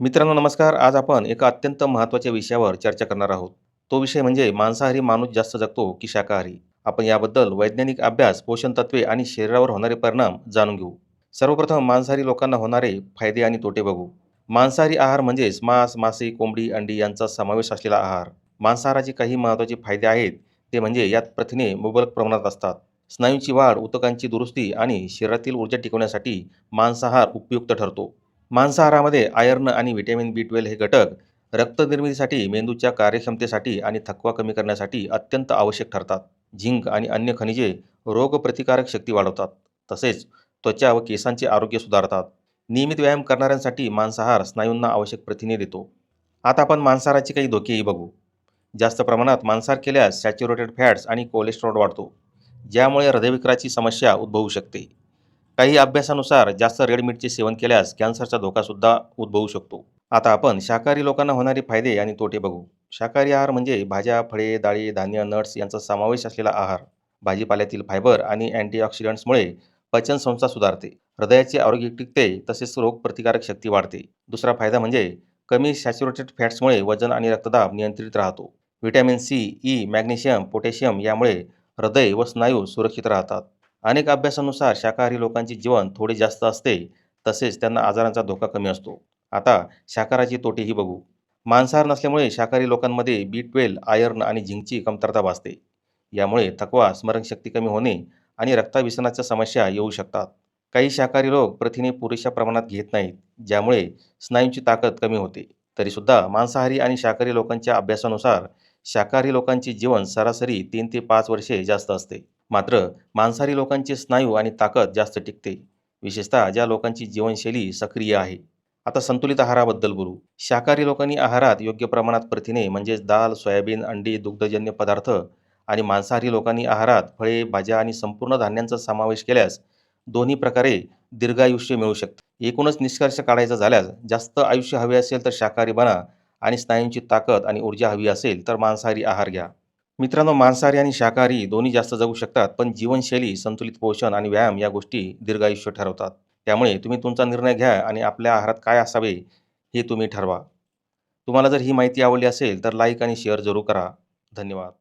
मित्रांनो नमस्कार. आज आपण एका अत्यंत महत्त्वाच्या विषयावर चर्चा करणार आहोत. तो विषय म्हणजे मांसाहारी माणूस जास्त जगतो की शाकाहारी? आपण याबद्दल वैज्ञानिक अभ्यास पोषण तत्वे आणि शरीरावर होणारे परिणाम जाणून घेऊ. सर्वप्रथम मांसाहारी लोकांना होणारे फायदे आणि तोटे बघू. मांसाहारी आहार म्हणजेच मांस मासे कोंबडी अंडी यांचा समावेश असलेला आहार. मांसाहाराचे काही महत्त्वाचे फायदे आहेत. ते म्हणजे यात प्रथिने मुबलक प्रमाणात असतात. स्नायूंची वाढ उतकांची दुरुस्ती आणि शरीरातील ऊर्जा टिकवण्यासाठी मांसाहार उपयुक्त ठरतो. मांसाहारामध्ये आयर्न आणि व्हिटॅमिन बी ट्वेल्व हे घटक रक्तनिर्मितीसाठी मेंदूच्या कार्यक्षमतेसाठी आणि थकवा कमी करण्यासाठी अत्यंत आवश्यक ठरतात. झिंक आणि अन्य खनिजे रोगप्रतिकारक शक्ती वाढवतात तसेच त्वचा व केसांचे आरोग्य सुधारतात. नियमित व्यायाम करणाऱ्यांसाठी मांसाहार स्नायूंना आवश्यक प्रथिने देतो. आता आपण मांसाहाराचे काही धोकेही बघू. जास्त प्रमाणात मांसाहार केल्यास सॅच्युरेटेड फॅट्स आणि कोलेस्ट्रॉल वाढतो ज्यामुळे हृदयविकाराची समस्या उद्भवू शकते. काही अभ्यासानुसार जास्त रेड मीटचे सेवन केल्यास कॅन्सरचा धोकासुद्धा उद्भवू शकतो. आता आपण शाकाहारी लोकांना होणारे फायदे आणि तोटे बघू. शाकाहारी आहार म्हणजे भाज्या फळे डाळी धान्य नट्स यांचा समावेश असलेला आहार. भाजीपाल्यातील फायबर आणि अँटीऑक्सिडंट्समुळे पचनसंस्था सुधारते. हृदयाचे आरोग्य टिकते तसेच रोगप्रतिकारक शक्ती वाढते. दुसरा फायदा म्हणजे कमी सॅच्युरेटेड फॅट्समुळे वजन आणि रक्तदाब नियंत्रित राहतो. Vitamin C E magnesium potassium यामुळे हृदय व स्नायू सुरक्षित राहतात. अनेक अभ्यासानुसार शाकाहारी लोकांचे जीवन थोडे जास्त असते तसेच त्यांना आजारांचा धोका कमी असतो. आता शाकाहाराची तोटेही बघू. मांसाहार नसल्यामुळे शाकाहारी लोकांमध्ये बी ट्वेल्व आयर्न आणि झिंकची कमतरता भासते. यामुळे थकवा स्मरणशक्ती कमी होणे आणि रक्ताभिसरणाच्या समस्या येऊ शकतात. काही शाकाहारी लोक प्रथिने पुरेशा प्रमाणात घेत नाहीत ज्यामुळे स्नायूंची ताकद कमी होते. तरीसुद्धा मांसाहारी आणि शाकाहारी लोकांच्या अभ्यासानुसार शाकाहारी लोकांचे जीवन सरासरी तीन ते पाच वर्षे जास्त असते. मात्र मांसाहारी लोकांचे स्नायू आणि ताकद जास्त टिकते. विशेषतः ज्या लोकांची जीवनशैली सक्रिय आहे. आता संतुलित आहाराबद्दल बोलू. शाकाहारी लोकांनी आहारात योग्य प्रमाणात प्रथिने म्हणजेच दाल सोयाबीन अंडी दुग्धजन्य पदार्थ आणि मांसाहारी लोकांनी आहारात फळे भाज्या आणि संपूर्ण धान्यांचा समावेश केल्यास दोन्ही प्रकारे दीर्घायुष्य मिळू शकते. एकूणच निष्कर्ष काढायचा झाल्यास जास्त आयुष्य हवे असेल तर शाकाहारी बना आणि स्नायूंची ताकद आणि ऊर्जा हवी असेल तर मांसाहारी आहार घ्या. मित्रांनो मांसाहारी आणि शाकाहारी दोन्ही जास्त जगू शकतात पण जीवनशैली संतुलित पोषण आणि व्यायाम या गोष्टी दीर्घायुष्य ठरवतात. त्यामुळे तुम्ही तुमचा निर्णय घ्या आणि आपल्या आहारात काय असावे हे तुम्ही ठरवा. तुम्हाला जर ही माहिती आवडली असेल तर लाईक आणि शेअर जरूर करा. धन्यवाद.